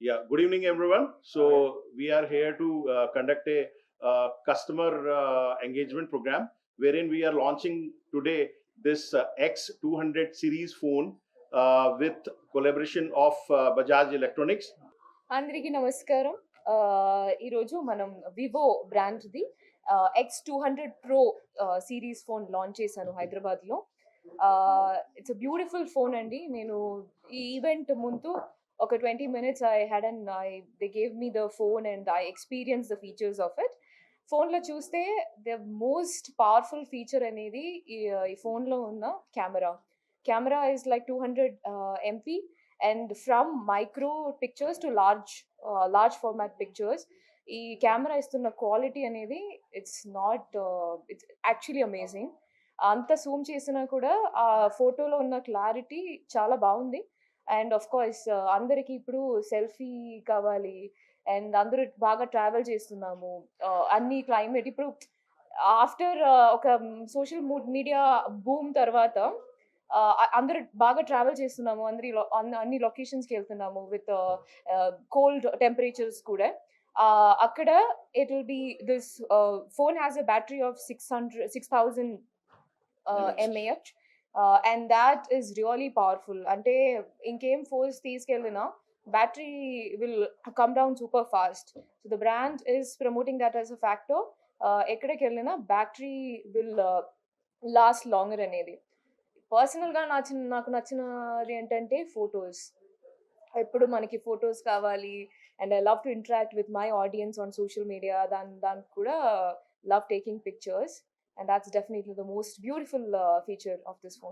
Yeah, good evening, everyone. So we are here to uh, conduct a uh, customer uh, engagement program wherein we are launching today this uh, X200 series phone uh, with collaboration of uh, Bajaj Electronics. అందరికీ నమస్కారం ఆ, ఈరోజు మనం Vivo బ్రాండ్ది X two hundred pro series phone launch చేశాను హైదరాబాద్లో it's a beautiful phone అండి నేను ఈ ఈవెంట్ ముందు ఒక twenty minutes I had and I they gave me the phone and I experience the features of it. ఫోన్లో చూస్తే the most powerful feature అనేది ఈ ఫోన్లో ఉన్న camera. Camera is like two hundred MP and from micro pictures to large large format pictures. ఈ camera ఇస్తున్న quality అనేది it's not it's actually amazing. అంత సూమ్ చేసినా కూడా ఆ ఫోటోలో ఉన్న క్లారిటీ చాలా బాగుంది. అండ్ ఆఫ్ కోర్స్ అందరికీ ఇప్పుడు సెల్ఫీ కావాలి. అండ్ అందరూ బాగా ట్రావెల్ చేస్తున్నాము. అన్ని క్లైమేట్ ఇప్పుడు ఆఫ్టర్ ఒక సోషల్ మీడియా బూమ్ తర్వాత అందరూ బాగా ట్రావెల్ చేస్తున్నాము. అందరి అన్ని లొకేషన్స్కి వెళ్తున్నాము విత్ కోల్డ్ టెంపరేచర్స్ కూడా. అక్కడ it will be this phone has a battery of six hundred six thousand mAh. MAh and that is really powerful అంటే ఇంకేం ఫోన్స్ తీసుకెళ్ళినా battery will come down super fast so the brand is promoting that as a fact ఎక్కడికి వెళ్ళినా battery will uh, last longer అనేది. పర్సనల్గా నచ్చిన నాకు నచ్చినది ఏంటంటే ఫొటోస్ ఎప్పుడు మనకి ఫొటోస్ కావాలి and I love to interact with my audience on social media దాని దానికి కూడా love taking pictures and that's definitely the most beautiful uh, feature of this phone.